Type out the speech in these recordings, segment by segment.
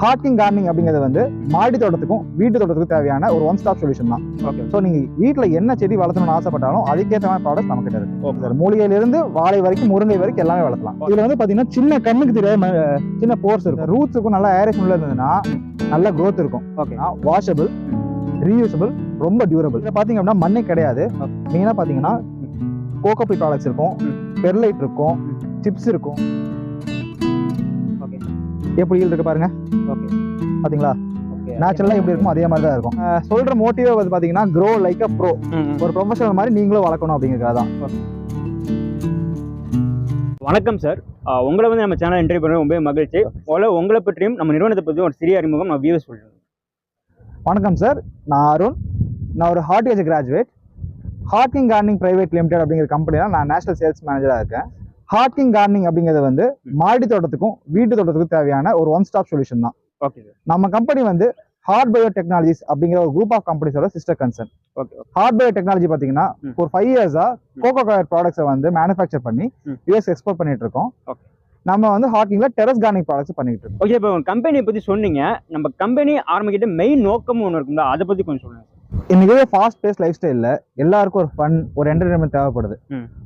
Harding gardening அப்படிங்கிறது வந்து மாடி தோட்டத்துக்கும் வீட்டு தோட்டத்துக்கும் தேவையான ஒரு ஒன் ஸ்டாப் சொல்யூஷன் தான். ஓகே ஸோ நீங்க வீட்ல என்ன செடி வளர்த்தணும்னு ஆசைப்பட்டாலும் அதுக்கேற்ற மாதிரி ப்ராடக்ட் நம்ம கிட்ட இருக்கு. ஓகே சார் மூலிகையில இருந்து வாழை வரைக்கும் முருங்கை வரைக்கும் எல்லாமே வளர்த்தலாம். இதுல வந்து பாத்தீங்கன்னா சின்ன கண்ணுக்கு தெரியாத சின்ன போர்ஸ் இருக்கும். ரூட்ஸுக்கும் நல்லா ஏரேஷன் உள்ள இருந்ததுன்னா நல்ல growth இருக்கும். ஓகே வாஷபிள் ரீயூசபிள் ரொம்ப டியூரபிள் இதை பாத்தீங்க அப்படின்னா மண்ணே கிடையாது. மெயினா பாத்தீங்கன்னா கோகோபி ப்ராடக்ட்ஸ் இருக்கும். பெர்லைட் இருக்கும். சிப்ஸ் இருக்கும். ஓகே எப்படி இருக்கு பாருங்க. ஓகே. பாத்தீங்களா? ஓகே நேச்சுரலா எப்படி இருக்குமோ அதே மாதிரி தான் இருக்கும் சொல்ற மோட்டிவே வந்து பாத்தீங்கன்னா க்ரோ லைக் அ ப்ரோ ஒரு ப்ரொஃபஷனல் மாதிரி நீங்களும் வளர்க்கணும் அப்படிங்கிறதுக்காக தான். வணக்கம் சார் உங்களை வந்து நம்ம சேனல் இன்டர்வியூ பண்ண ரொம்ப மகிழ்ச்சி. முதல்ல உங்களை பற்றியும் நம்ம நிறுவனத்தை பற்றியும் ஒரு சிறிய அறிமுகம் நான் வியூஸ் சொல்றேன் வணக்கம் சார் நான் அருண். நான் ஒரு horticulture graduate Harding gardening private limited அப்படிங்கிற கம்பெனியில் நான் நேஷனல் சேல்ஸ் மேனேஜராக இருக்கேன். ஹார்டிங் கார்டனிங் அப்படிங்கிறது வந்து மாடி தோட்டத்துக்கும் வீட்டு தோட்டத்துக்கும் தேவையான ஒரு ஒன் ஸ்டாப் சொல்யூஷன் தான். ஓகே நம்ம கம்பெனி வந்து ஹார்ட் பயோ டெக்னாலஜிஸ் அப்படிங்கிற ஒரு group of கம்பெனிஸோட sister concern hort bio technology பார்த்தீங்கன்னா ம். ஒரு ஃபைவ் இயர்ஸா கோகோ கலர் ப்ராடக்ட்ஸை வந்து மேனுஃபேக்சர் பண்ணி. யூஎஸ் எக்ஸ்போர்ட் பண்ணிட்டு இருக்கோம். நம்ம வந்து ஹார்டிங்ல டெரஸ் கார்டனிங் ப்ராடக்ட்ஸ் பண்ணிட்டு இருக்கோம். ஓகே இப்போ கம்பெனியை பற்றி சொன்னீங்க. நம்ம கம்பெனி ஆரம்பிக்கிட்ட மெயின் நோக்கமும் ஒன்று இருக்குங்களா அதை பற்றி கொஞ்சம் சொல்லுங்கள் இன்னைக்கு ஃபாஸ்ட் பேஸ் லைஃப் ஸ்டைலில் எல்லாருக்கும் ஒரு ஃபன் ஒரு என்டர்டைன்மெண்ட் தேவைப்படுது.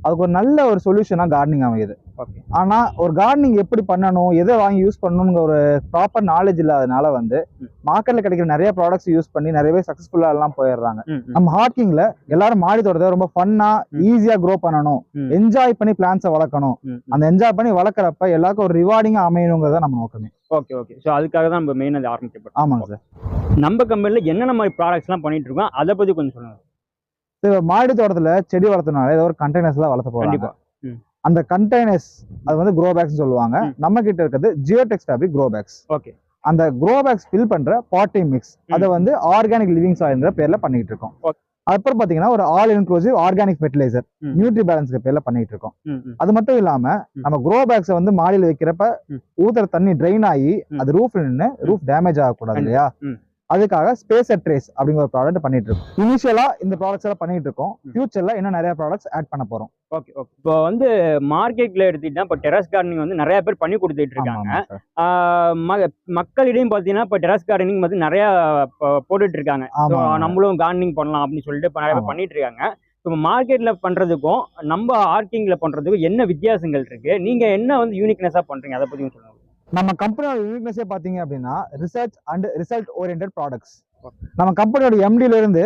அதுக்கு ஒரு நல்ல ஒரு சொல்யூஷனாக கார்டனிங் அமையுது ஓகே ஆனா ஒரு கார்டனிங் எப்படி பண்ணணும் எதை வாங்கி யூஸ் பண்ணணுங்கிற ஒரு ப்ராப்பர் நாலேஜ் இல்லாதனால வந்து ம். மார்க்கெட்ல கிடைக்கிற நிறைய ப்ராடக்ட்ஸ் யூஸ் பண்ணி நிறைய பேர் சக்சஸ்ஃபுல்லா எல்லாம் போயிடுறாங்க நம்ம ஹார்க்கிங்ல எல்லாரும் மாடி தோட்டத்தை ரொம்ப ஃபன்னா ம். ஈஸியா க்ரோ பண்ணணும். என்ஜாய் பண்ணி பிளான்ஸை வளர்க்கணும். அந்த என்ஜாய் பண்ணி வளர்க்குறப்ப எல்லாருக்கும் ஒரு ரிவார்டிங்கா அமையணுங்கிறத நம்ம நோக்கமே ஓகே ஓகே ஸோ அதுக்காக தான் நம்ம மெயின் அது ஆரம்பிக்கப்பட்டோம் ஆமாங்க சார். நம்ம கம்பெனியில் என்னென்ன மாதிரி ப்ராடக்ட்ஸ்லாம் பண்ணிட்டு இருக்கோம்? அதை பற்றி கொஞ்சம் சொல்லுங்கள் இப்ப மாடி தோட்டத்துல செடி வளர்த்தனால ஏதோ ஒரு கண்டெய்னர்ஸ்ல வளர்த்த போறாங்க. கண்டிப்பா. ம். அந்த கண்டெய்னர்ஸ் அது வந்து க்ரோ பேக்ஸ் சொல்லுவாங்க. நம்ம கிட்ட இருக்கிறது geotex fabric grow bags okay அந்த க்ரோ பேக்ஸ் ஃபில் பண்ற பாட்டி மிக்ஸ் அதை. வந்து ஆர்கானிக் லிவிங் சாயில்ன்ற பேர்ல பண்ணிட்டு இருக்கோம். Okay. அப்புறம் பாத்தீங்கன்னா ஒரு all inclusive organic fertiliser. Nutri பேலன்ஸ்க்கு பேர்ல பண்ணிட்டு இருக்கோம் அது மட்டும் இல்லாம. நம்ம க்ரோ பேக்ஸை வந்து மாடியில் வைக்கிறப்ப. ஊத்துற தண்ணி ட்ரைன் ஆகி. அது ரூஃப்ல நின்று ரூஃப் டேமேஜ் ஆகக்கூடாது. இல்லையா. அதுக்காக ஸ்பேஸ் ட்ரேஸ் அப்படிங்கிற ஒரு ப்ராடக்ட் பண்ணிட்டு இருக்கோம். இனிஷியலா இந்த ப்ராடக்ட்ஸ் எல்லாம் பண்ணிட்டு இருக்கோம். ஃபியூச்சர்ல இன்னும் நிறைய ப்ராடக்ட்ஸ் ஆட் பண்ண போறோம். ஓகே ஓகே இப்போ வந்து மார்க்கெட்ல எடுத்துக்கிட்டா இப்போ டெரஸ் கார்டனிங் வந்து நிறைய பேர் பண்ணி கொடுத்துட்டு இருக்காங்க. மக்களிடையும் பார்த்தீங்கன்னா இப்போ டெரஸ் கார்டனிங் வந்து நிறைய போட்டுட்டு இருக்காங்க. நம்மளும் கார்டனிங் பண்ணலாம் அப்படின்னு சொல்லிட்டு நிறைய பேர். பண்ணிட்டு இருக்காங்க. இப்போ மார்க்கெட்ல பண்றதுக்கும் நம்ம ஆர்க்கிங்ல பண்றதுக்கும் என்ன வித்தியாசங்கள் இருக்கு? நீங்க என்ன வந்து யூனிக்னஸா பண்றீங்க? அதை பத்தி சொல்லுங்க. நம்ம கம்பெனியோட யூனிக்னஸே பாத்தீங்க அப்படின்னா research and result oriented products. நம்ம கம்பெனியோட எம்டில இருந்து.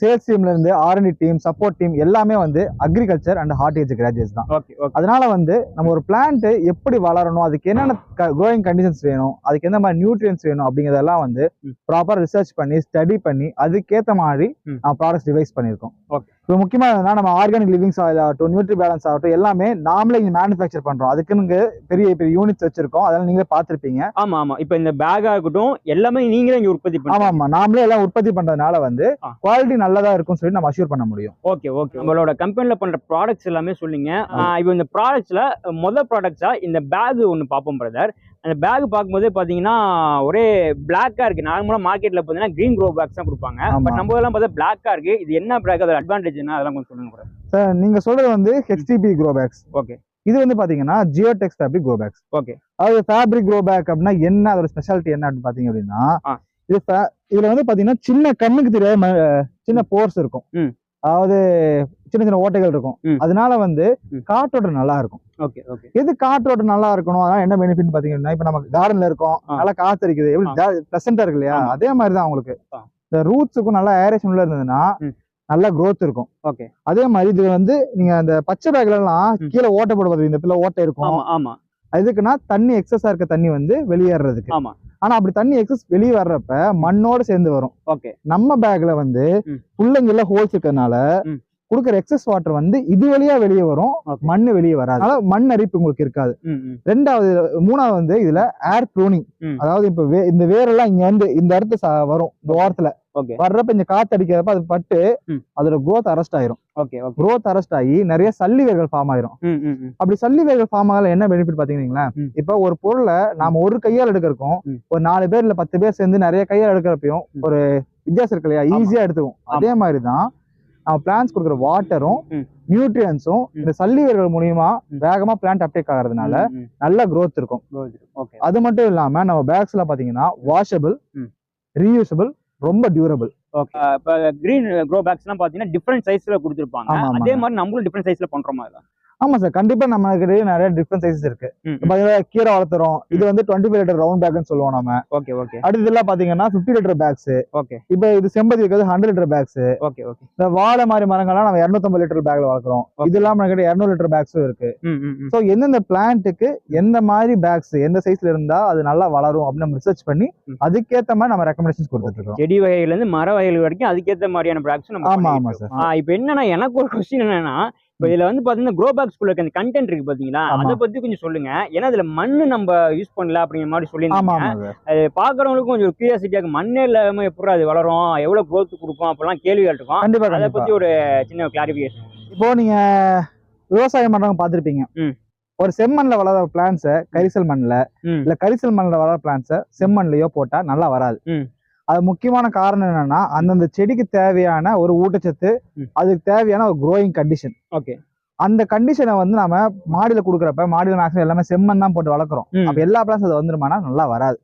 சேல்ஸ் டீம்ல இருந்து ஆர்என்டி டீம் சப்போர்ட் டீம் எல்லாமே வந்து அக்ரிகல்ச்சர் அண்ட் ஹார்டிகல்ச்சர் கிராஜுவேட்ஸ் தான் ஓகே ஓகே அதனால வந்து நம்ம ஒரு பிளான்ட் எப்படி வளரணும் அதுக்கு என்னென்ன க்ரோயிங் கண்டிஷன்ஸ் வேணும் அதுக்கு எந்த மாதிரி நியூட்ரியன்ஸ் வேணும் அப்படிங்கிறதெல்லாம் வந்து. ப்ராப்பர் ரிசர்ச் பண்ணி ஸ்டடி பண்ணி அதுக்கேற்ற மாதிரி ப்ராடக்ட்ஸ் டிவைஸ் பண்ணியிருக்கோம் Okay. இப்போ முக்கியமாக என்னன்னா நம்ம ஆர்கானிக் லிவிங் சாயில் ஆகட்டும் நியூட்ரி பேலன்ஸ் ஆகட்டும் எல்லாமே நாமளே இங்கே மேனுஃபேக்சர் பண்றோம். அதுக்குன்னு பெரிய பெரிய யூனிட்ஸ் வச்சிருக்கோம். அதெல்லாம் நீங்களே பார்த்துருப்பீங்க. ஆமா ஆமா. இப்போ இந்த பேக்கா இருக்கட்டும் எல்லாமே நீங்களே இங்க உற்பத்தி ஆமா பண்ணுங்க ஆமா. நாமளே எல்லாம் உற்பத்தி பண்றதுனால வந்து. குவாலிட்டி நல்லதா இருக்கும்னு சொல்லி நம்ம அஷ்யூர் பண்ண முடியும். Okay okay. நம்மளோட கம்பெனில பண்ற ப்ராடக்ட்ஸ் எல்லாமே ஆஹ் இப்போ இந்த ப்ராடக்ட்ஸ்ல முதல் ப்ராடக்ட்ஸா இந்த பேக் ஒன்று பார்ப்போம் பிரதர் அந்த பேக் பார்க்கும்போது பாத்தீங்கன்னா ஒரே பிளாக்கா இருக்கு. நார்மலா மார்க்கெட்ல பாத்தீங்கன்னா கிரீன் க்ரோ பேக்ஸ் தான் கொடுப்பாங்க. பட் நம்ம எல்லாம் பார்த்தா பிளாக்கா இருக்கு. இது என்ன பேக் அதோட அட்வான்டேஜ் என்ன? அதெல்லாம் கொஞ்சம் சொல்லுங்க. சார் நீங்க சொல்றது வந்து ஹெச்டிபி க்ரோ பேக்ஸ் ஓகே இது வந்து பாத்தீங்கன்னா geotex fabric grow bags okay அதாவது ஃபேப்ரிக் க்ரோ பேக் அப்படின்னா என்ன? அதோட ஸ்பெஷாலிட்டி என்ன அப்படின்னு பாத்தீங்க அப்படின்னா. இது இதுல வந்து பாத்தீங்கன்னா சின்ன கண்ணுக்கு தெரியாத சின்ன போர்ஸ் இருக்கும். அதாவது சின்ன சின்ன ஓட்டைகள் இருக்கும். அதனால வந்து. காற்றோட்டம் நல்லா இருக்கும். Okay okay. எது காற்றோட்டம் நல்லா இருக்கணும்? அதனால என்ன பெனிஃபிட் பாத்தீங்கன்னா இப்ப நம்ம கார்டன்ல இருக்கோம். நல்லா காத்து அடிக்குது எப்படி பிளசண்டா இருக்கு இல்லையா. அதே மாதிரி தான் உங்களுக்கு. இந்த ரூட்ஸுக்கும் நல்லா ஏரேஷன் உள்ள இருந்ததுன்னா. நல்ல growth இருக்கும். ஓகே. அதே மாதிரி இது வந்து நீங்க அந்த பச்சை பேக்ல எல்லாம். கீழே ஓட்டை போடுவது இந்த பிள்ளை ஓட்டை இருக்கும். ஆமா ஆமா. எதுக்குன்னா தண்ணி எக்ஸஸா இருக்க தண்ணி வந்து வெளியேறதுக்கு. ஆமா. ஆனா அப்படி தண்ணி எக்ஸஸ் வெளியே வர்றப்ப மண்ணோட சேர்ந்து வரும் ஓகே நம்ம பேக்ல வந்து. புள்ளங்கள்ல ஹோல்ஸ் இருக்கறனால ம். கொடுக்குற எக்ஸஸ் வாட்டர் வந்து இது வழியா வெளியே வரும். மண்ணு வெளியே வராது அதனால மண் அரிப்பு உங்களுக்கு இருக்காது ரெண்டாவது மூணாவது வந்து இதுல ஏர் ப்ரூனிங். அதாவது இப்ப வே- இந்த வேரெல்லாம் இங்க இருந்து இந்த இடத்து வரும் இந்த ஓரத்துல வர்றப்ப இந்த காத்து அடிக்கிறப்ப அது பட்டு. அதோட growth அரெஸ்ட் ஆயிரும் growth அரெஸ்ட் ஆகி நிறைய சல்லி வேர்கள் ஃபார்ம் ஆயிரும் அப்படி சல்லி வேர்கள் ஃபார்ம் ஆகல என்ன பெனிஃபிட் பாத்தீங்கன்னா. இப்ப ஒரு பொருளை நாம ஒரு கையால் எடுக்கிறோம். ஒரு நாலு பேர் இல்ல பத்து பேர் சேர்ந்து நிறைய கையால் எடுக்கிறப்பையும். ஒரு வித்தியாசம் இருக்கு இல்லையா. ஈஸியா எடுத்துக்கும் அதே மாதிரி தான் நம்ம பிளான்ஸ் கொடுக்குற வாட்டரும். நியூட்ரியன்ஸும். இந்த சல்லிவர்கள் மூலியமா. வேகமா பிளான்ட் அப்டேக் ஆகிறதுனால. நல்ல growth இருக்கும் அது மட்டும் இல்லாம நம்ம பேக்ஸ்ல பாத்தீங்கன்னா வாஷபிள். ரீயூசபிள் ரொம்ப டியூரபிள் ஓகே இப்போ கிரீன் க்ரோ பேக்ஸ்லாம் பார்த்தீங்கன்னா டிஃப்ரெண்ட் சைஸ்ல கொடுத்துருப்பாங்க. அதே மாதிரி நம்மளும் டிஃப்ரெண்ட் சைஸ்ல பண்றோமா இதை ஆமா சார் கண்டிப்பா நம்ம கிட்ட நிறைய டிஃப்ரெண்ட் சைஸஸ் இருக்கு. பாத்தீங்கன்னா கீரை வளர்த்துறோம். இது வந்து டுவெண்ட்டி ஃபைவ் லிட்டர் ரவுண்ட் பேக்னு சொல்லுவோம் நம்ம ஓகே ஓகே. அடுத்து எல்லாம் பாத்தீங்கன்னா பிப்டி லிட்டர் பேக்ஸ் ஓகே. இப்ப இது செம்பதி இருக்கிறது hundred litre bags okay okay. இந்த வாழை மாதிரி மரங்கள்லாம் நம்ம இரநூத்தம்பது லிட்டர் பேக்ல வளர்க்குறோம். இது இல்லாம கிட்ட இரநூறு லிட்டர் பேக்ஸும் இருக்கு. ஸோ எந்தெந்த பிளான்ட்டுக்கு எந்த மாதிரி பேக்ஸ் எந்த சைஸ்ல இருந்தா அது நல்லா வளரும் அப்படின்னு நம்ம ரிசர்ச் பண்ணி. அதுக்கேத்த மாதிரி நம்ம ரெக்கமெண்டேஷன்ஸ் கொடுத்துட்டு இருக்கோம். செடி வகைகள்ல இருந்து மர வகைகள் வரைக்கும் அதுக்கேற்ற மாதிரியான பேக்ஸ் நம்ம ஆமா, ஆமா. சார். இப்போ என்னன்னா எனக்கு ஒரு கொஸ்டின் என்னன்னா இப்போ இதுல வந்து பாத்தீங்கன்னா க்ரோ பேக்ஸ்குள்ள இருக்க அந்த கண்டென்ட் இருக்கு பாத்தீங்களா? ஆமா. அதை பத்தி கொஞ்சம் சொல்லுங்க. ஏன்னா இதுல மண்ணு நம்ம யூஸ் பண்ணல அப்படிங்கிற மாதிரி சொல்லியிருந்தீங்க. பாக்குறவங்களுக்கும் கொஞ்சம் கியூரியாசிட்டியா இருக்கு. மண்ணே இல்லாம எப்படி அது வளரும்? எவ்வளவு growth கொடுக்கும்? அப்படிலாம் கேள்விகள் இருக்கும். கண்டிப்பா அதை பத்தி ஒரு சின்ன கிளாரிபிகேஷன் இப்போ நீங்க விவசாயம் பண்றவங்க பார்த்திருப்பீங்க. ஒரு செம்மண்ல வளர பிளான்ஸை கரிசல் மண்ணுல இல்ல கரிசல் மண்ணுல வளர பிளான்ஸை செம்மண்லயோ போட்டா நல்லா வராது. அது முக்கியமான காரணம் என்னன்னா அந்தந்த செடிக்கு தேவையான ஒரு ஊட்டச்சத்து. அதுக்கு தேவையான ஒரு growing கண்டிஷன் ஓகே அந்த கண்டிஷனை வந்து நம்ம மாடியில கொடுக்குறப்ப மாடியில மேக்ஸிமம் எல்லாமே செம்மண் தான் போட்டு வளர்க்குறோம் அப்ப எல்லா பிளான்ஸ் அது வந்துருமானா நல்லா வராது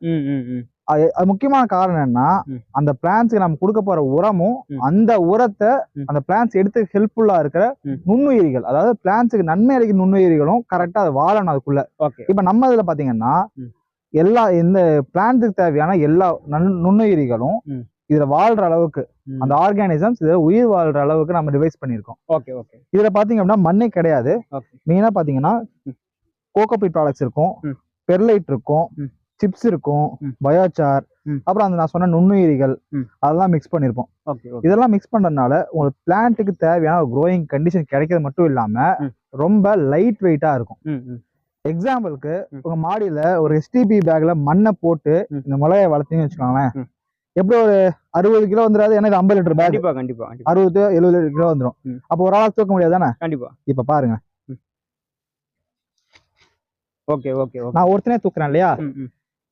அது முக்கியமான காரணம் என்னன்னா. அந்த பிளான்ஸ்க்கு நம்ம கொடுக்க போற உரமும். அந்த உரத்தை. அந்த பிளான்ஸ் எடுத்து ஹெல்ப்ஃபுல்லா இருக்கிற. நுண்ணுயிரிகள் அதாவது பிளான்ஸுக்கு நன்மை அளிக்கும் நுண்ணுயிரிகளும் கரெக்டா அது வாழணும் அதுக்குள்ள இப்ப நம்ம இதுல பாத்தீங்கன்னா. எல்லா இந்த பிளான்ட்டுக்கு தேவையான எல்லா நுண்ணுயிரிகளும். இதுல வாழ்ற அளவுக்கு அந்த ஆர்கானிசம்ஸ் இதுல உயிர் வாழ்ற அளவுக்கு நம்ம டிவைஸ் பண்ணியிருக்கோம் ஓகே ஓகே இதுல பாத்தீங்க அப்படின்னா மண்ணே கிடையாது மெயினா பாத்தீங்கன்னா ம். கோகோபீட் ப்ராடக்ட்ஸ் இருக்கும். பெர்லைட் இருக்கும். சிப்ஸ் இருக்கும் ம். அப்புறம் அந்த நான் சொன்ன நுண்ணுயிரிகள். அதெல்லாம் மிக்ஸ் பண்ணிருப்போம் இதெல்லாம் மிக்ஸ் பண்றதுனால உங்களுக்கு பிளான்ட்டுக்கு தேவையான ஒரு க்ரோயிங் கண்டிஷன் கிடைக்கிறது மட்டும் இல்லாம. ரொம்ப லைட் வெயிட்டா இருக்கும் எக்ஸாம்பிளுக்கு. உங்க மாடியில ஒரு எஸ்டிபி பேக்ல மண்ணை போட்டு. இந்த மிளகாய வளர்த்தீங்கன்னு வச்சுக்கோங்களேன். எப்படி ஒரு அறுபது கிலோ வந்துடாது? ஏன்னா இது ஐம்பது லிட்டர் பேக் கண்டிப்பா கண்டிப்பா அறுபது எழுபது கிலோ வந்துடும். அப்போ ஒரு ஆளால் தூக்க முடியாது தானே? கண்டிப்பா. இப்ப பாருங்க. ஓகே ஓகே நான் ஒருத்தனே தூக்குறேன் இல்லையா?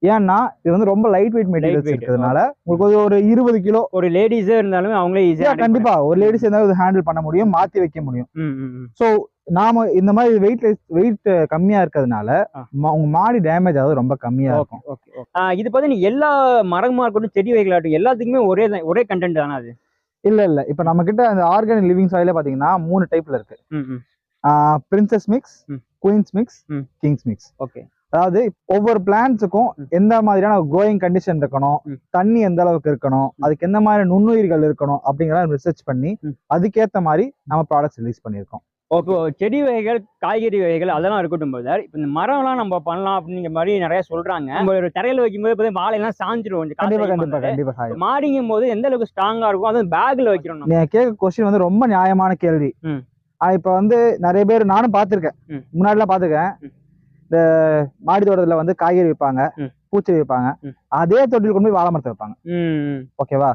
ஏன்னா இது வந்து ரொம்ப லைட் வெயிட் மெட்டீரியல்ஸ் weight, இருக்கிறதுனால உங்களுக்கு ஒரு- இருபது கிலோ ஒரு லேடிஸே இருந்தாலும் அவங்களே ஈஸியா கண்டிப்பா. ஒரு லேடிஸ் இருந்தாலும் ஹேண்டில் பண்ண முடியும் மாத்தி வைக்க முடியும். சோ நாம இந்த மாதிரி வெயிட் வெயிட் கம்மியா இருக்கிறதுனால உங்க மாடி டேமேஜ் ஆகுது ரொம்ப கம்மியா இருக்கும். Okay okay. ஆ, இது பார்த்தா நீ எல்லா மரமா இருக்கட்டும் செடி வகைகளாகட்டும் எல்லாத்துக்குமே ஒரே தான் ஒரே கண்டென்ட் தானே அது? இல்ல இல்ல. இப்ப நம்ம கிட்ட அந்த ஆர்கானிக் லிவிங் சாயில பாத்தீங்கன்னா மூணு டைப்ல இருக்கு. Princess mix. Queens mix. Kings mix okay. அதாவது ஒவ்வொரு பிளான்ட்ஸுக்கும் ம். எந்த மாதிரியான க்ரோயிங் கண்டிஷன் இருக்கணும். தண்ணி எந்த அளவுக்கு இருக்கணும் அதுக்கு எந்த மாதிரி நுண்ணுயிர்கள் இருக்கணும் அப்படிங்கிறத ரிசர்ச் பண்ணி ம். அதுக்கேத்த மாதிரி நம்ம ப்ராடக்ட்ஸ் ரிலீஸ் பண்ணியிருக்கோம். இப்போ செடி வகைகள் காய்கறி வகைகள் அதெல்லாம் இருக்கட்டும் போது இப்போ இந்த மரம்லாம் நம்ம பண்ணலாம் அப்படிங்கிற மாதிரி நிறைய சொல்றாங்க. நம்ம ஒரு தரையில வைக்கும்போது பார்த்தா வாழையெல்லாம் சாஞ்சிரும். கொஞ்சம் காத்து கண்டிப்பா அதிகமா கண்டிப்பா இருந்தா. கண்டிப்பா சாயம் மாடிங்கும் போது எந்த அளவுக்கு ஸ்ட்ராங்கா இருக்கும் அதுவும் பேக்ல வைக்கிறோம் நம்ம. நீங்க கேட்க கொஸ்டின் வந்து ரொம்ப நியாயமான கேள்வி. இப்ப வந்து நிறைய பேர் நானும் பார்த்திருக்கேன். ம். முன்னாடி எல்லாம் பாத்துருக்கேன் ம். இந்த மாடி தோட்டத்துல வந்து காய்கறி வைப்பாங்க. பூச்செடி வைப்பாங்க. அதே தொட்டில் கொண்டு போய் வாழை மரத்தை வைப்பாங்க. ஓகேவா?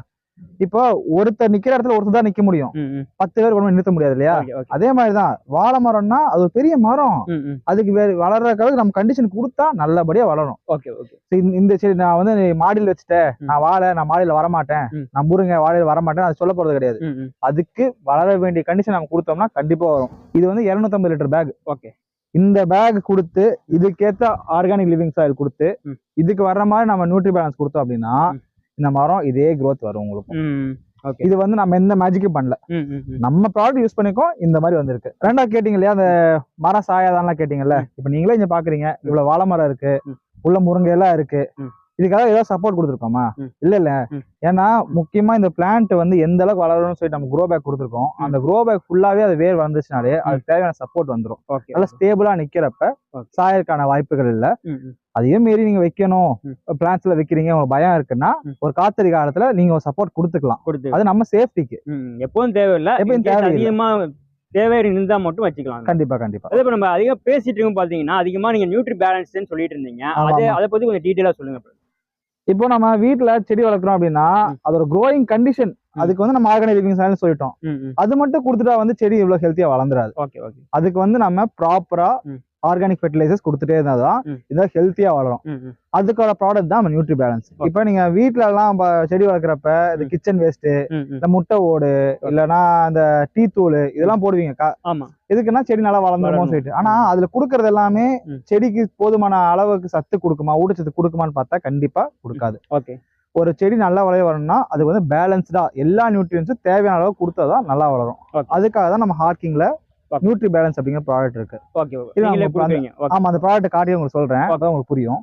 இப்போ ஒருத்தர் நிக்கிற இடத்துல ஒருத்தர் தான் நிக்க முடியும். பத்து பேர் கொண்டு நிறுத்த முடியாது இல்லையா? அதே மாதிரிதான் வாழை மரம்னா அது ஒரு பெரிய மரம். அதுக்கு வேற வளர்றதுக்காக நம்ம கண்டிஷன் கொடுத்தா நல்லபடியா வளரும். Okay okay. இந்த- செடி நான் வந்து மாடியில் வச்சுட்டேன். நான் வாழை நான் மாடியில வரமாட்டேன். நான் முருங்க வாழையில வரமாட்டேன். அது சொல்ல போறது கிடையாது. அதுக்கு வளர வேண்டிய கண்டிஷன் நம்ம கொடுத்தோம்னா கண்டிப்பா வரும். இது வந்து 250 லிட்டர் பேக் ஓகே. இந்த பேக் கொடுத்து இதுக்கேத்த ஆர்கானிக் லிவிங் சாயில் கொடுத்து. இதுக்கு வர்ற மாதிரி நம்ம நியூட்ரி பேலன்ஸ் கொடுத்தோம் அப்படின்னா. இந்த மரம் இதே growth வரும் உங்களுக்கு இது வந்து நம்ம எந்த மேஜிக்கும் பண்ணல. நம்ம ப்ராடக்ட் யூஸ் பண்ணிக்கோம் இந்த மாதிரி வந்திருக்கு. ரெண்டா கேட்டீங்க இல்லையா அந்த மரம் சாயாதான்லாம் கேட்டீங்கல்ல? இப்ப நீங்களே இங்க பாக்குறீங்க இவ்வளவு வாழை மரம் இருக்கு. உள்ள முருங்கை எல்லாம் இருக்கு. இதுக்காக ஏதாவது சப்போர்ட் கொடுத்துருக்கோமா. இல்ல இல்ல. ஏன்னா முக்கியமா இந்த பிளான்ட் வந்து எந்த அளவுக்கு வளரும்னு சொல்லி நம்ம க்ரோ பேக் கொடுத்துருக்கோம். அந்த க்ரோ பேக் ஃபுல்லாவே அது வேர் வந்துச்சுனாலே அதுக்கு தேவையான சப்போர்ட் வந்துரும். ஓகே நல்லா ஸ்டேபிளா நிக்கிறப்ப. சாயறதுக்கான வாய்ப்புகள் இல்ல. அதையும் மீறி நீங்க வைக்கணும். ம். பிளான்ட்ஸ்ல வைக்கிறீங்க உங்களுக்கு பயம் இருக்குன்னா. ஒரு காத்தடி காலத்துல நீங்க ஒரு சப்போர்ட் கொடுத்துக்கலாம். கொடுத்து. அது நம்ம சேஃப்டிக்கு ம் எப்போதும் தேவையில்லை. எப்பவும் தேவையில்லை. அதிகமா தேவை இருந்தா மட்டும் வச்சுக்கலாம். கண்டிப்பா கண்டிப்பா. அதே இப்ப நம்ம அதிகம் பேசிட்டு இருக்கோம் பாத்தீங்கன்னா அதிகமா நீங்க நியூட்ரி பேலன்ஸ்னு சொல்லிட்டு இருந்தீங்க. அது. அதை பத்தி கொஞ்சம் டீட்டெயிலா சொல்லுங்க. இப்போ நம்ம வீட்ல செடி வளர்க்குறோம் அப்படின்னா. அதோட க்ரோயிங் கண்டிஷன் அதுக்கு வந்து நம்ம ஆர்கானிக் லிவிங் சாயில்னு சொல்லிட்டோம் அது மட்டும் கொடுத்துட்டா வந்து செடி இவ்வளவு ஹெல்த்தியா வளர்ந்துராது ஓகே ஓகே அதுக்கு வந்து நம்ம ப்ராப்பரா. ஆர்கானிக் ஃபெர்டிலைசர்ஸ் கொடுத்துட்டே இருந்தாதான் ம். இதான் ஹெல்த்தியா வளரும். அதுக்கான ப்ராடக்ட் தான் நியூட்ரி பேலன்ஸ். இப்போ நீங்க வீட்ல எல்லாம் செடி வளர்க்குறப்ப இந்த. Kitchen waste. இந்த முட்டை ஓடு இல்லைன்னா அந்த டீ தூள் இதெல்லாம் போடுவீங்க ஆமா எதுக்குன்னா செடி நல்லா வளர்ந்துருமோ வளரணும். சொல்லிட்டு. ஆனா அதுல கொடுக்கறது எல்லாமே. செடிக்கு போதுமான அளவுக்கு சத்து கொடுக்குமா ஊட்டச்சத்து கொடுக்குமான்னு பார்த்தா கண்டிப்பா கொடுக்காது. ஓகே. ஒரு செடி நல்லா வளைய வரணும்னா அது வந்து பேலன்ஸ்டா எல்லா நியூட்ரியன்ஸும் தேவையான அளவு கொடுத்தாதான் நல்லா வளரும். அதுக்காக தான் நம்ம ஹார்க்கிங்ல. நியூட்ரி பேலன்ஸ் அப்படிங்கிற ப்ராடக்ட் இருக்கு. ஆமா அந்த ப்ராடக்ட் காட்டி உங்களுக்கு சொல்றேன். அப்பதான் உங்களுக்கு புரியும்.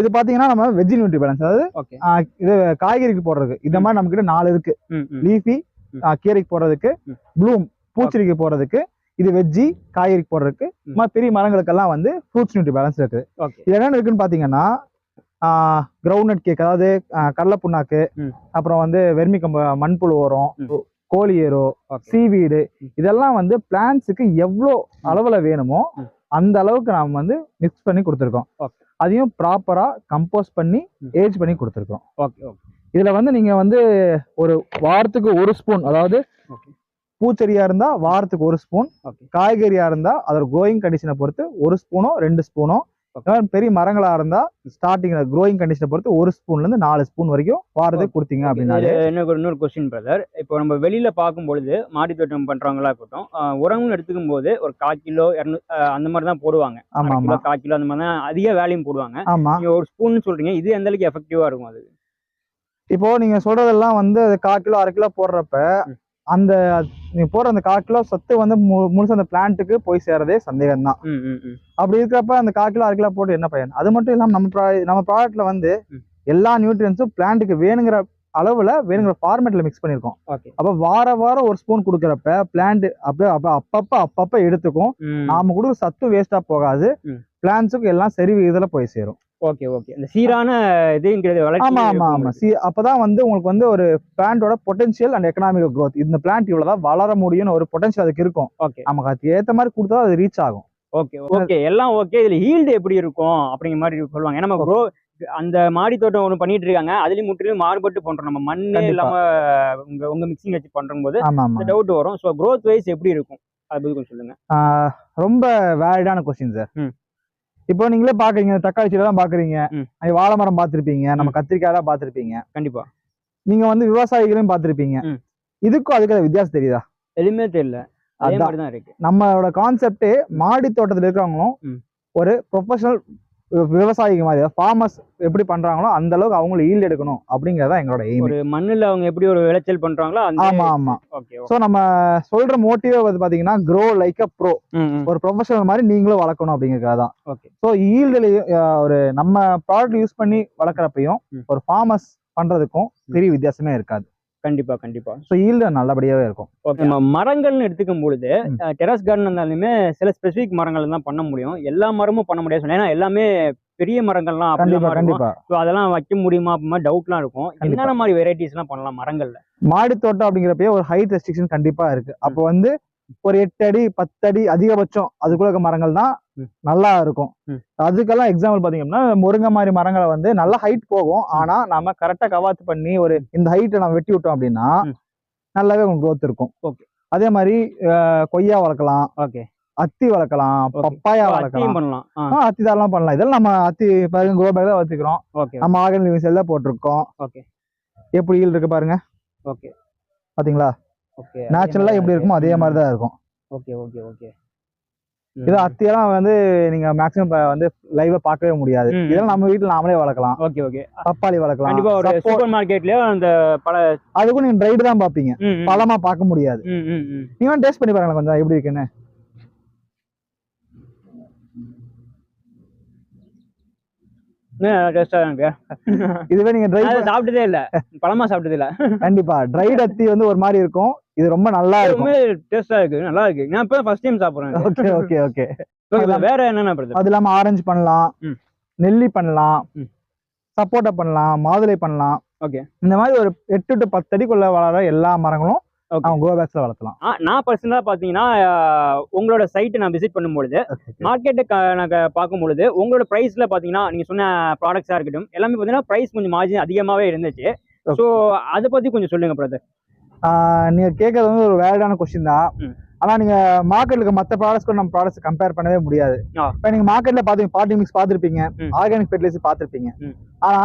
இது பாத்தீங்கன்னா நம்ம வெஜ் நியூட்ரி பேலன்ஸ் அதாவது இது காய்கறிக்கு போடுறதுக்கு இந்த மாதிரி நம்ம கிட்ட நாலு இருக்கு. லீஃபி. கீரைக்கு போடுறதுக்கு. ப்ளூம் பூச்செடிக்கு போடுறதுக்கு இது வெஜ்ஜி காய்கறிக்கு போடுறதுக்கு பெரிய மரங்களுக்கெல்லாம் வந்து ஃப்ரூட்ஸ் நியூட்ரி பேலன்ஸ் இருக்குது இது என்னென்ன இருக்குன்னு பார்த்தீங்கன்னா கிரவுண்ட் கேக் அதாவது கடலை புண்ணாக்கு. அப்புறம் வந்து வெர்மி கம்ப மண்புழு உரம் ம். கோழி ஓகே சீவீடு. இதெல்லாம் வந்து பிளான்ட்ஸுக்கு எவ்வளோ அளவுல வேணுமோ. அந்த அளவுக்கு நாம் வந்து மிக்ஸ் பண்ணி கொடுத்துருக்கோம். அதையும் ப்ராப்பரா கம்போஸ் பண்ணி. ஏஜ் பண்ணி கொடுத்துருக்கோம் ஓகே ஓகே இதுல வந்து நீங்க வந்து ஒரு வாரத்துக்கு ஒரு ஸ்பூன் அதாவது ஓகே பூச்செடியா இருந்தா வாரத்துக்கு ஒரு ஸ்பூன் ஓகே காய்கறியா இருந்தா அதோட க்ரோயிங் கண்டிஷனை பொறுத்து ஒரு ஸ்பூனோ ரெண்டு ஸ்பூனோ. பெரிய மரங்களா இருந்தா ஸ்டார்டிங் க்ரோயிங் கண்டிஷனை பொறுத்து ஒரு ஸ்பூன்ல இருந்து நாலு ஸ்பூன் வரைக்கும் வாரத்துக்கு கொடுத்தீங்க அப்படின்னாலே. இது எனக்கு இன்னொரு கொஸ்டின் பிரதர் இப்போ நம்ம வெளியில பார்க்கும் பொழுது மாடி தோட்டம் பண்றவங்களா இருக்கட்டும் உரம்னு எடுத்துக்கும் போது ஒரு கால் கிலோ இரநூ அந்த மாதிரி தான் போடுவாங்க. ஆமா அரை ஆமா. கிலோ கால் கிலோ அந்த மாதிரி தான் அதிக வேலையும் போடுவாங்க. ஆமா. நீங்க ஒரு ஸ்பூன் சொல்றீங்க இது எந்த அளவுக்கு எஃபெக்டிவா இருக்கும் அது? இப்போ நீங்க சொல்றதெல்லாம் வந்து அது கால் கிலோ அரை கிலோ போடுறப்ப. அந்த நீங்க போடுற அந்த கால் கிலோ சத்து வந்து முழுசா அந்த பிளான்ட்டுக்கு போய் சேரதே சந்தேகம் தான் அப்படி இருக்கிறப்ப அந்த கால் கிலோ அரை கிலோ போட்டு என்ன பயன் அது மட்டும் இல்லாம நம்ம pro- நம்ம ப்ராடக்ட்ல வந்து. எல்லா நியூட்ரியன்ஸும் பிளான்ட்டுக்கு வேணுங்கிற அளவுல வேணுங்கிற ஃபார்மேட்ல மிக்ஸ் பண்ணிருக்கோம் அப்ப வார வாரம் ஒரு ஸ்பூன் கொடுக்குறப்ப பிளான்ட் அப்படியே அப்ப அப்பப்ப அப்பப்ப எடுத்துக்கும். நாம கொடுக்குற சத்து வேஸ்டா போகாது. பிளான்ஸுக்கு எல்லாம் சரி விகிதத்துல போய் சேரும். Okay okay. இந்த சீரான இதுங்கிறது வளர்ச்சி ஆமா ஆமா ஆமா. சி அப்பதான் வந்து உங்களுக்கு வந்து ஒரு பிளான்ட்டோட பொட்டன்ஷியல் அண்ட் எக்கனாமிக் growth. இந்த பிளான்ட் இவ்வளவுதான் வளர முடியும்னு ஒரு பொட்டன்ஷியல் அதுக்கு இருக்கும். ஓகே. நமக்கு அதுக்கு ஏத்த மாதிரி கொடுத்தா அது ரீச் ஆகும். Okay okay. எல்லாம் ஓகே. இதுல ஹீல்டு எப்படி இருக்கும் அப்படிங்கிற மாதிரி சொல்லுவாங்க. ஏன்னா நம்ம க்ரோ அந்த மாடி தோட்டம் ஒன்று பண்ணிட்டு இருக்காங்க. அதுலயும் முற்றிலும் மாறுபட்டு பண்றோம். நம்ம மண்ணே கண்டிப்பா. இல்லாம உங்க உங்க மிக்சிங் வச்சு பண்றும் போது டவுட் வரும். ஸோ growth வைஸ் எப்படி இருக்கும்? அதை பத்தி கொஞ்சம் சொல்லுங்க. ரொம்ப வேலிடான கொஸ்டின் சார் ம். இப்போ நீங்களே பாக்குறீங்க தக்காளி செடி தான் பாக்குறீங்க வாழை மரம் பார்த்திருப்பீங்க நம்ம கத்திரிக்காய் தான் பார்த்திருப்பீங்க. கண்டிப்பா. நீங்க வந்து விவசாயிகளையும் பார்த்திருப்பீங்க. ம். இதுக்கும் அதுக்கு வித்தியாசம் தெரியுதா? எதுவுமே தெரியல. அதே அதான். இருக்கு. நம்மளோட கான்செப்டே மாடி தோட்டத்துல இருக்கிறவங்களும். ஒரு ப்ரொஃபஷனல் விவசாயிங்க மாதிரி ஃபார்மர்ஸ் எப்படி பண்றாங்களோ அந்த அளவுக்கு அவங்களும் ஈல்டு எடுக்கணும் அப்படிங்கறதா எங்களோட எய்ம் ஒரு மண்ணுல அவங்க எப்படி ஒரு விளைச்சல் பண்றாங்களோ ஆமா ஆமா. சோ நம்ம சொல்ற மோட்டிவே வந்து பாத்தீங்கன்னா க்ரோ லைக் அ ப்ரோ ஒரு ப்ரொஃபஷனல் மாதிரி நீங்களும் வளர்க்கணும் அப்படிங்கறதுக்காக தான். ஓகே ஸோ ஈல்டுலையும் ஒரு நம்ம ப்ராடக்ட் யூஸ் பண்ணி வளர்க்குறப்பையும். ஒரு ஃபார்மர்ஸ் பண்றதுக்கும் பெரிய வித்தியாசமே இருக்காது. கண்டிப்பா கண்டிப்பா. ஸோ ஈல்டு நல்லபடியாவே இருக்கும். ஓகே நம்ம மரங்கள்னு எடுத்துக்கும் பொழுது. டெரஸ் கார்டன் இருந்தாலுமே சில ஸ்பெசிபிக் மரங்கள் தான் பண்ண முடியும். எல்லா மரமும் பண்ண முடியாது. ஏன்னா எல்லாமே பெரிய மரங்கள்லாம் கண்டிப்பா ஸோ அதெல்லாம் வைக்க முடியுமா அப்படிமா டவுட்லாம் இருக்கும். என்னென்ன மாதிரி வெரைட்டிஸ் எல்லாம் பண்ணலாம் மரங்கள்ல? மாடி தோட்டம் அப்படிங்கிறப்பயே ஒரு ஹைட் ரெஸ்ட்ரிக்ஷன் கண்டிப்பா இருக்கு. அப்போ வந்து ஒரு எட்டு அடி பத்து அடி அதிகபட்சம் அதுக்குள்ள இருக்க மரங்கள் தான். நல்லா இருக்கும். அதுக்கெல்லாம் எக்ஸாம்பிள் பாத்தீங்கன்னா முருங்கை மாதிரி மரங்களை வந்து நல்ல ஹைட் போகும். ஆனா நம்ம கரெக்டா கவாத்து பண்ணி ஒரு இந்த ஹைட்டை நம்ம வெட்டி விட்டோம் அப்படின்னா. நல்லாவே உங்களுக்கு growth இருக்கும். அதே மாதிரி கொய்யா வளர்க்கலாம். ஓகே. அத்தி வளர்க்கலாம். பப்பாயா வளர்க்கலாம். பண்ணலாம். அத்தி தாராளமா பண்ணலாம். இதெல்லாம் நம்ம அத்தி பாருங்க குரோ பேக் தான் வச்சுக்கிறோம் நம்ம ஆகன் லிவிங் செல்ல போட்டிருக்கோம். ஓகே. எப்படி இருக்கு பாருங்க. ஓகே. பாத்தீங்களா? நேச்சுரலா எப்படி இருக்குமோ அதே மாதிரி தான் இருக்கும். ஓகே ஓகே ஓகே இது அத்தியெல்லாம் வந்து நீங்க மேக்ஸிமம் வந்து லைவா பார்க்கவே முடியாது. இதெல்லாம் நம்ம வீட்டுல நாமளே வளர்க்கலாம். ஓகே ஓகே பப்பாளி வளர்க்கலாம். கண்டிப்பா ஒரு சூப்பர் மார்க்கெட்லயோ அந்த பல அதுக்கும் நீங்க ட்ரைடு தான் பாப்பீங்க பழமா பார்க்க முடியாது. நீங்க டேஸ்ட் பண்ணி பாருங்க கொஞ்சம் எப்படி இருக்குன்னு. டேஸ்டா இருக்கு இதுவே நீங்க ட்ரை சாப்பிட்டதே இல்ல. பழமா சாப்பிட்டது இல்ல கண்டிப்பா. ட்ரைடு அத்தி வந்து ஒரு மாதிரி இருக்கும். இது ரொம்ப நல்லா இருக்கும். டேஸ்டா இருக்கு. நல்லா இருக்கு. நான் இப்ப ஃபர்ஸ்ட் டைம் சாப்பிடுறேன். ஓகே ஓகே ஓகே வேற என்னென்ன அது இல்லாம ஆரஞ்சு பண்ணலாம். நெல்லி பண்ணலாம். சப்போட்டா பண்ணலாம். மாதுளை பண்ணலாம். Okay. இந்த மாதிரி ஒரு எட்டு டு பத்து அடிக்குள்ள வளர எல்லா மரங்களும். அவங்க பேக்ஸ்ல வளர்த்தலாம் நான் பர்சனலாக பார்த்தீங்கன்னா ஆஹ், உங்களோட சைட்டை நான் விசிட் பண்ணும்பொழுது மார்க்கெட்டை நாங்கள் பார்க்கும் பொழுது உங்களோட ப்ரைஸில் பார்த்தீங்கன்னா நீங்கள் சொன்ன ப்ராடக்ட்ஸாக இருக்கட்டும் எல்லாமே பார்த்தீங்கன்னா ப்ரைஸ் கொஞ்சம் மார்ஜின் அதிகமாகவே இருந்துச்சு ஸோ அதை பற்றி கொஞ்சம் சொல்லுங்க பிரதர் நீங்க கேட்கறது வந்து ஒரு வேலிடான கொஸ்டின் தான். ஆனா நீங்க மார்க்கெட்ல மத்த ப்ராடக்ட்ஸ் கூட நம்ம ப்ராடக்ட்ஸ் கம்பேர் பண்ணவே முடியாது. இப்ப நீங்க மார்க்கெட்ல பாத்தீங்க பார்ட்டி மிக்ஸ் பாத்திருப்பீங்க. ஆர்கானிக் ஃபெர்டிலைசர் பாத்திருப்பீங்க. ஆனா.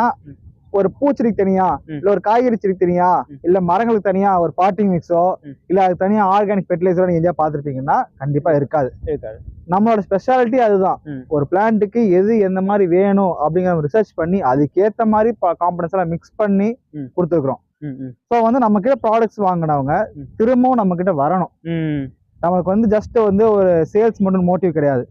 ஒரு பூச்செடிக்கு தனியா. இல்ல ஒரு காய்கறி செடிக்கு தனியா. இல்ல மரங்களுக்கு தனியா ஒரு பாட்டிங் மிக்ஸோ. இல்ல அதுக்கு தனியா ஆர்கானிக் ஃபெர்டிலைசரோ நீங்க எங்கேயா பாத்திருப்பீங்கன்னா கண்டிப்பா இருக்காது இருக்காது நம்மளோட ஸ்பெஷாலிட்டி அதுதான். ஒரு பிளான்ட்டுக்கு எது எந்த மாதிரி வேணும் அப்படிங்கிற ரிசர்ச் பண்ணி அதுக்கேத்த மாதிரி காம்பனன்ஸ் எல்லாம் மிக்ஸ் பண்ணி ம். கொடுத்துருக்கோம் ம் ம் ஸோ வந்து நம்ம கிட்ட ப்ராடக்ட்ஸ் வாங்கினவங்க. திரும்பவும் நம்ம கிட்ட வரணும் நம்மளுக்கு வந்து ஜஸ்ட் வந்து ஒரு சேல்ஸ் மட்டும் மோட்டிவ் கிடையாது.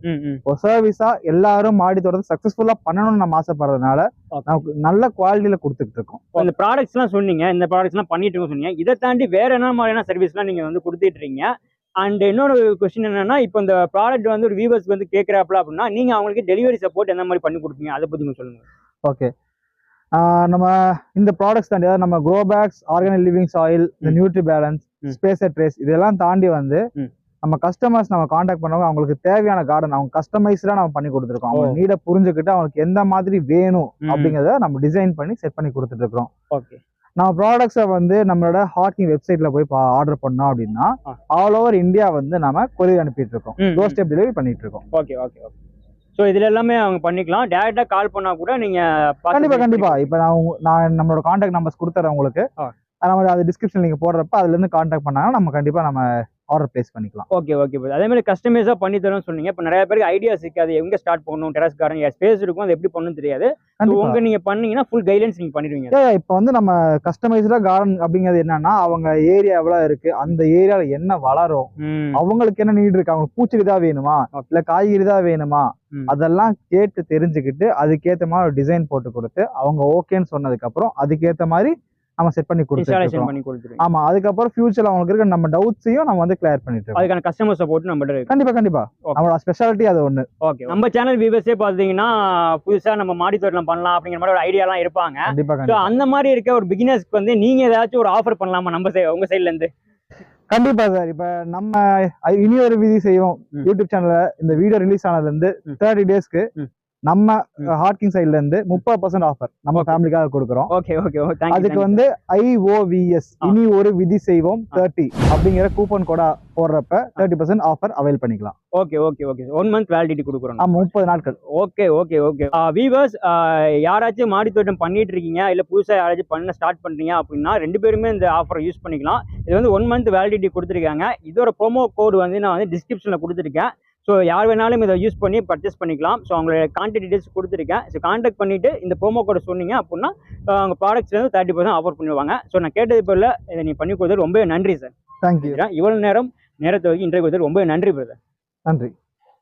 ஒரு சர்வீஸா எல்லாரும் மாடி தோட்டத்தை சக்சஸ்ஃபுல்லா பண்ணணும்னு நம்ம ஆசைப்படுறதுனால. நமக்கு நல்ல குவாலிட்டியில கொடுத்துட்டு இருக்கோம். இந்த ப்ராடக்ட்ஸ்லாம் சொன்னீங்க இந்த ப்ராடக்ட்ஸ்லாம் பண்ணிட்டு இருக்கோம் சொன்னீங்க. இதை தாண்டி வேற என்ன மாதிரியான சர்வீஸ்லாம் நீங்க வந்து கொடுத்துட்டு இருக்கீங்க? அண்ட் இன்னொரு கொஸ்டின் என்னன்னா இப்போ இந்த ப்ராடக்ட் வந்து ஒரு வியூவர்ஸ்க்கு வந்து கேட்குறாப்ல அப்படின்னா நீங்க அவங்களுக்கு டெலிவரி சப்போர்ட் எந்த மாதிரி பண்ணி கொடுப்பீங்க? அதை பத்தி கொஞ்சம் சொல்லுங்க. ஓகே நம்ம இந்த ப்ராடக்ட்ஸ் தாண்டி அதாவது நம்ம grow bags organic living soil இந்த. Nutri balance. ஸ்பேசர் ட்ரேஸ் இதெல்லாம் தாண்டி வந்து. நம்ம கஸ்டமர்ஸ் நம்ம காண்டாக்ட் பண்ணவங்க அவங்களுக்கு தேவையான கார்டன் அவங்க கஸ்டமைஸ்டா நம்ம பண்ணி கொடுத்துருக்கோம் அவங்க. நீட புரிஞ்சுக்கிட்டு அவங்களுக்கு எந்த மாதிரி வேணும். அப்படிங்கறத நம்ம டிசைன் பண்ணி செட் பண்ணி கொடுத்துட்டு இருக்கோம் ஓகே நம்ம ப்ராடக்ட்ஸை வந்து நம்மளோட ஹாக்கிங் வெப்சைட்ல போய் ஆர்டர் பண்ணோம் அப்படின்னா. ஆல் ஓவர் இந்தியா வந்து நம்ம கொரியர் அனுப்பிட்டு இருக்கோம் டோர். ஸ்டெப் டெலிவரி பண்ணிட்டு இருக்கோம் ஓகே ஓகே ஓகே ஸோ இதுல எல்லாமே அவங்க பண்ணிக்கலாம் டேரெக்டா கால் பண்ணா கூட நீங்க பார்த்து கண்டிப்பா select கண்டிப்பா பண்ணி- இப்ப நான் நான் நம்மளோட காண்டாக்ட் நம்பர்ஸ் கொடுத்துறேன் உங்களுக்கு. நம்ம அது டிஸ்கிரிப்ஷன் நீங்க போடுறப்ப அதுல இருந்து காண்டாக்ட் பண்ணாங்கன்னா நம்ம கண்டிப்பா நம்ம ஆர்டர் பிளேஸ் பண்ணிக்கலாம். Okay okay. அதே மாதிரி கஸ்டமைஸாக பண்ணி தரோம்னு சொன்னீங்க. இப்போ நிறைய பேருக்கு ஐடியாஸ் இருக்காது. எங்க ஸ்டார்ட் பண்ணணும்? டெரஸ் கார்டன் ஸ்பேஸ் இருக்கும். அது எப்படி பண்ணணும் தெரியாது. உங்க நீங்க பண்ணீங்கன்னா ஃபுல் கைட்லைன்ஸ் நீங்க பண்ணிடுவீங்க. இப்ப வந்து நம்ம கஸ்டமைஸ்டா கார்டன் அப்படிங்கிறது என்னன்னா அவங்க ஏரியா எவ்வளவு இருக்கு அந்த ஏரியால என்ன வளரும் அவங்களுக்கு என்ன நீட் இருக்கு அவங்களுக்கு பூச்செடி தான் வேணுமா. இல்ல காய்கறி தான் வேணுமா. அதெல்லாம் கேட்டு தெரிஞ்சுக்கிட்டு அதுக்கேத்த மாதிரி ஒரு டிசைன் போட்டு கொடுத்து அவங்க ஓகேன்னு சொன்னதுக்கு அப்புறம் அதுக்கேத்த மாதிரி நம்ம செட் பண்ணி கொடுத்துருக்கோம் பண்ணி கொடுத்துருவீங்க. ஆமா அதுக்கப்புறம் ஃபியூச்சர்ல அவங்களுக்கு இருக்க நம்ம டவுட்ஸையும் நம்ம வந்து கிளியர் பண்ணிட்டு அதுக்கான கஸ்டமர் சப்போர்ட் இருக்கு. கண்டிப்பா கண்டிப்பா. நம்மளோட ஸ்பெஷாலிட்டி அது ஒண்ணு. ஓகே நம்ம சேனல் வியூவர்ஸே பார்த்தீங்கன்னா புதுசா நம்ம மாடி தோட்டம் பண்ணலாம் அப்படிங்கிற மாதிரி ஒரு ஐடியாலாம் இருப்பாங்க. கண்டிப்பா ஸோ கண்டிப்பா. அந்த மாதிரி இருக்க ஒரு பிகினர்ஸ்க்கு வந்து நீங்க ஏதாச்சும் ஒரு ஆஃபர் பண்ணலாமா நம்ம உங்க சைட்ல இருந்து? கண்டிப்பா சார் இப்ப நம்ம இனி ஒரு விதி செய்வோம். யூடியூப் சேனல்ல இந்த வீடியோ ரிலீஸ் ஆனதுல இருந்து. தேர்ட்டி டேஸ்க்கு. நம்ம ம். ஹார்க்கிங் சைட்ல இருந்து முப்பது பர்சன்ட் ஆஃபர் நம்ம. ஃபேமிலிக்காக கொடுக்குறோம். ஓகே ஓகே அதுக்கு வந்து ஐஓவிஎஸ். இனி ஒரு விதி செய்வோம். தேர்ட்டி அப்படிங்கிற கூப்பன் கோடா போடுறப்ப தேர்ட்டி பர்சன்ட் ஆஃபர் அவைல் பண்ணிக்கலாம். Okay okay okay one month validity கொடுக்குறோம். முப்பது நாட்கள். ஓகே ஓகே ஓகே வீவர்ஸ் யாராச்சும் மாடி தோட்டம் பண்ணிட்டு இருக்கீங்க இல்ல புதுசா யாராச்சும் பண்ண ஸ்டார்ட் பண்றீங்க அப்படின்னா ரெண்டு பேருமே இந்த ஆஃபரை யூஸ் பண்ணிக்கலாம். இது வந்து ஒன் மந்த் வேலிடிட்டி கொடுத்துருக்காங்க. இதோட ப்ரோமோ கோடு வந்து நான் வந்து டிஸ்கிரிப்ஷனில் கொடுத்துருக்கேன். ஸோ யார் வேணாலும் இதை யூஸ் பண்ணி பர்ச்சேஸ் பண்ணிக்கலாம். ஸோ அவங்களோட கான்டாக்ட் டீடைல்ஸ் கொடுத்துருக்கேன். ஸோ கான்டாக்ட் பண்ணிட்டு இந்த ப்ரோமோ கோடை சொன்னீங்க அப்படின்னா அஹ், உங்க ப்ராடக்ட்ஸ் வந்து தேர்ட்டி பர்சன்ட் ஆஃபர் பண்ணுவாங்க ஸோ நான் கேட்டது போல இதை நீ பண்ணி கொடுத்தது ரொம்ப நன்றி சார் தேங்க்யூ இவ்வளவு நேரம் நேரத்தை வரைக்கும் இன்றைக்கு கொடுத்தது ரொம்ப நன்றி பிரதர் நன்றி.